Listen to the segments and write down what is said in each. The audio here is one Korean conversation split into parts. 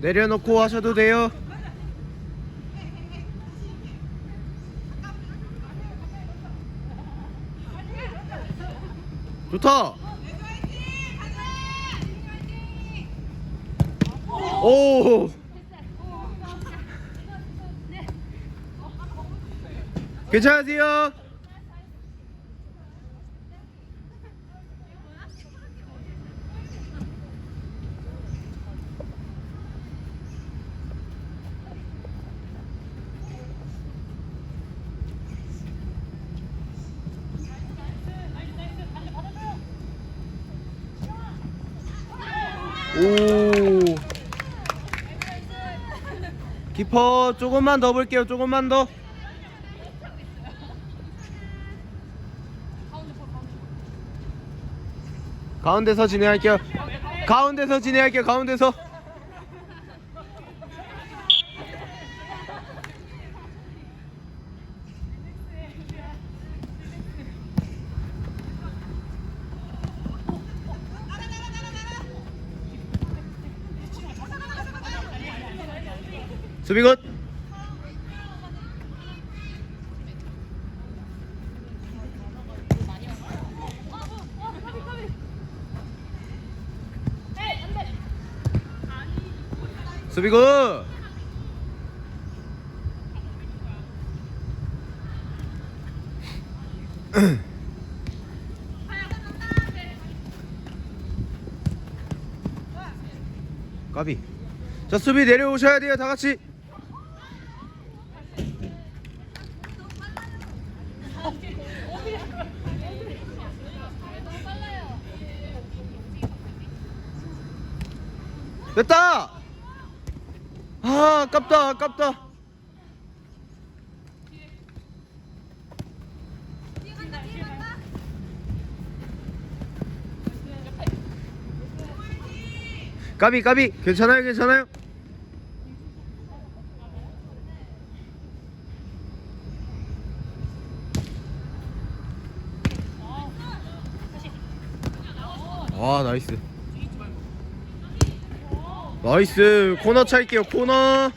내려놓고 하셔도 돼요. 좋다. 오. 괜찮으세요? 오. 키퍼 조금만 더 볼게요. 조금만 더. 가운데서 진행할게요. 가운데서 진행할게요. 가운데서. 수비 굿. 수비 굿. 까비. 자 수비 내려오셔야 돼요 다 같이. 됐다. 아 아깝다 아깝다. 까비 까비 괜찮아요 괜찮아요. 와 나이스. 나이스 코너 찰게요 코너.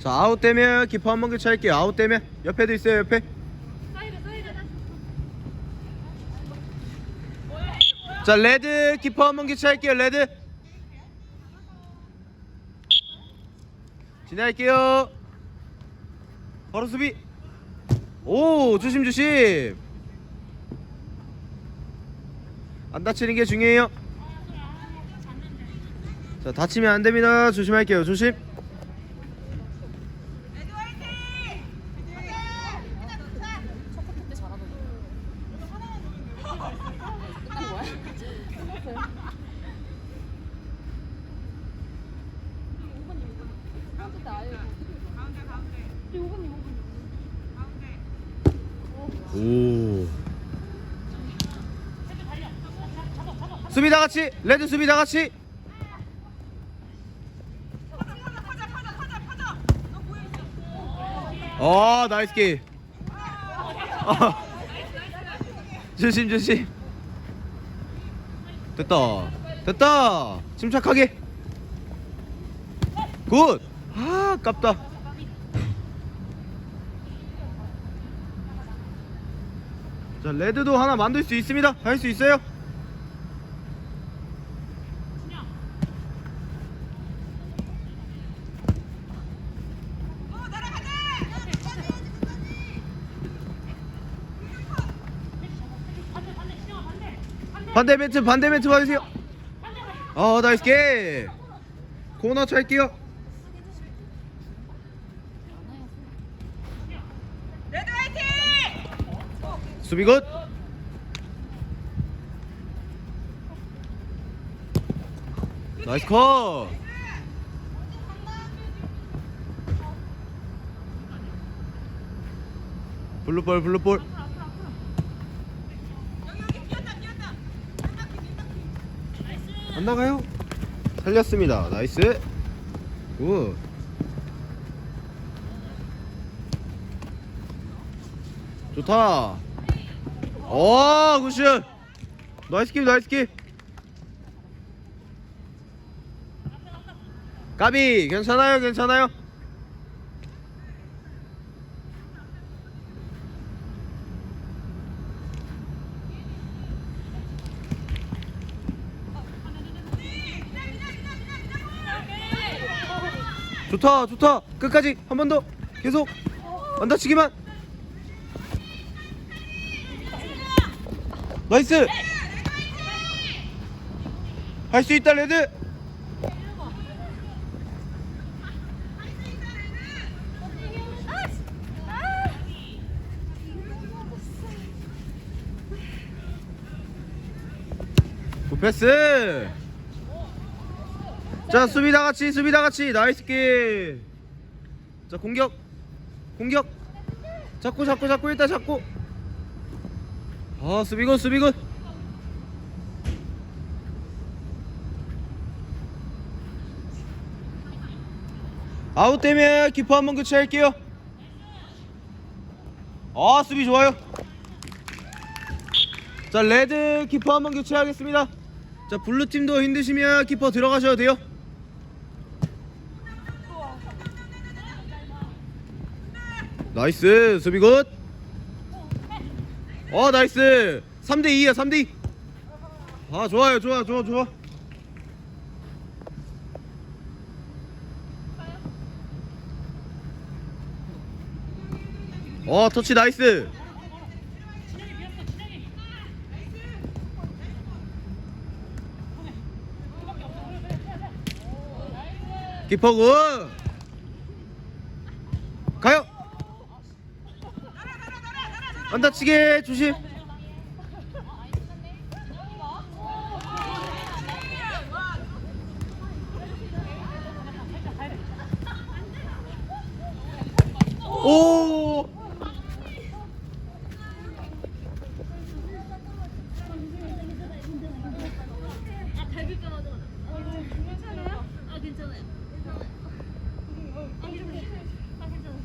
자 아웃 되면 키퍼 한번 교체할게요 아웃 되면 옆에도 있어요 옆에 자 레드 키퍼 한번 교체할게요 레드. 진행할게요. 바로 수비. 오 조심 조심. 안 다치는 게 중요해요. 자 다치면 안 됩니다. 조심할게요 조심 끝난 거야? 오. 수비 다 같이 레드 수비 다 같이. 어 나이스 기. 아. 조심 조심. 됐다 됐다 침착하게. 굿. 아 아깝다. 자 레드도 하나 만들 수 있습니다 할 수 있어요 반대 멘트 반대 멘트 봐주세요. 어 나이스 게 코너 찰게요. 레드 화이팅! 수비 굿. 나이스 컷. 블루볼 블루볼 안 나가요? 살렸습니다. 나이스. 굿. 좋다. 어 굿슛 나이스 킵 나이스 킵. 까비 괜찮아요 괜찮아요 좋다 좋다. 끝까지 한 번 더. 계속. 안 다치기만. 나이스. 할 수 있다 레드. 굿패스 자 수비 다 같이 수비 다 같이. 나이스 킥자 공격. 공격. 잡고 잡고 잡고 일단 잡고. 아 수비 굿 수비 굿. 아웃되면 키퍼 한번 교체할게요. 아 수비 좋아요. 자 레드 키퍼 한번 교체하겠습니다. 자 블루팀도 힘드시면 키퍼 들어가셔도 돼요 나이스 수비 굿. 어 나이스 3대 2야 3대 2. 아 좋아요 좋아 좋아 좋아. 어 터치 나이스. 키퍼 굿. 가요. 안 다치게 조심. 오. 아 갈비 뼈 맞아. 괜찮아요? 아 괜찮아요. 아 괜찮아요. 아 괜찮아요.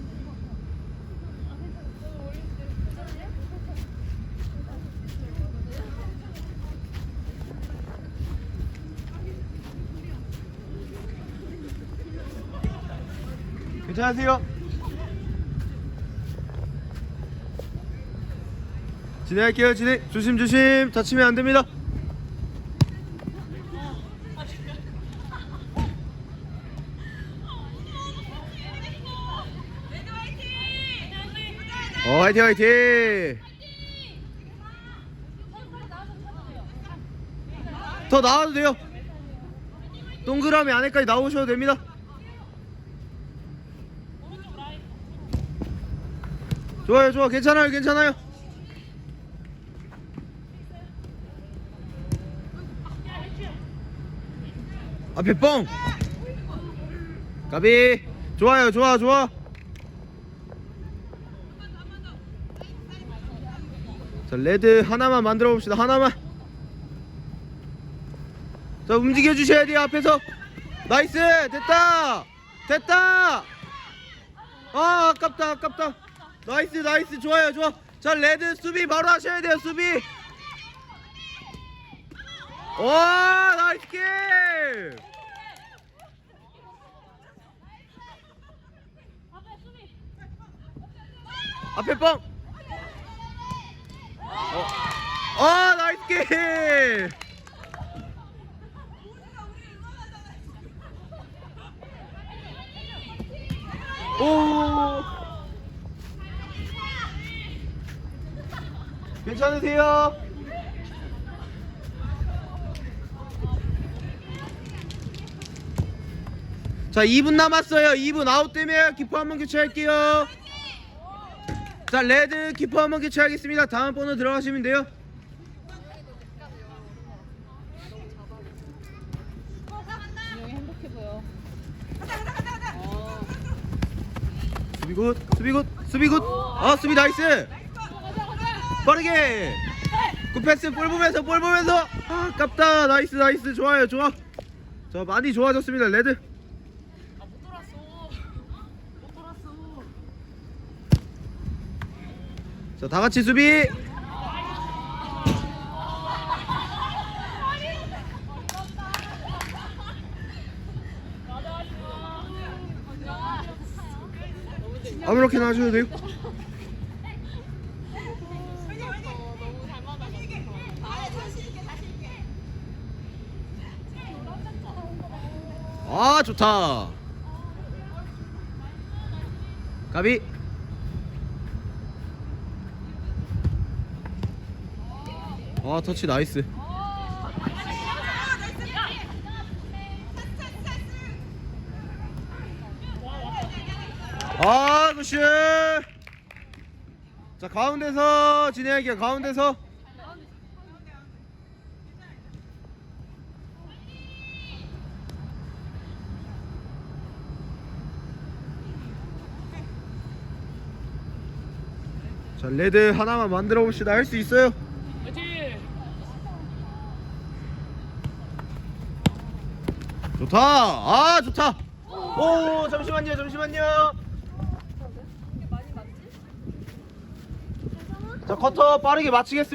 괜찮으세요? 진행할게요 진행. 조심 조심. 다치면 안 됩니다. 어 화이팅 화이팅. 더 나와도 돼요. 동그라미 안에까지 나오셔도 됩니다 좋아요 좋아. 괜찮아요 괜찮아요. 앞에 뻥 가비. 좋아요 좋아 좋아. 자 레드 하나만 만들어 봅시다. 하나만. 자 움직여 주셔야 돼요 앞에서. 나이스! 됐다! 됐다! 아 아깝다 아깝다 나이스 나이스. 좋아요 좋아. 자 레드 수비 바로 하셔야 돼요 수비. 와 나이스 킥 앞에 뻥. 어, 아 나이스 킥 오 괜찮으세요? 자 2분 남았어요. 2분 아웃 되면 키퍼 한번 교체할게요. 자 레드 키퍼 한번 교체하겠습니다. 다음 번호 들어가시면 돼요. 수비 굿 수비 굿 수비 굿아 수비 나이스 빠르게. 굿 패스 볼 보면서 볼 보면서. 아 아깝다. 나이스 나이스. 좋아요 좋아. 자 많이 좋아졌습니다 레드. 아못 돌았어. 못 돌았어. 자 다같이 수비. 아무렇게나 하셔도 돼요 아 좋다. 가비. 아 터치 나이스. 아 굿슛. 자 가운데서 진행할게요. 가운데서 자 레드 하나만 만들어 봅시다. 할 수 있어요? 화이팅. 좋다. 아 좋다. 오 잠시만요 잠시만요. 자 커터 빠르게 마치겠습니다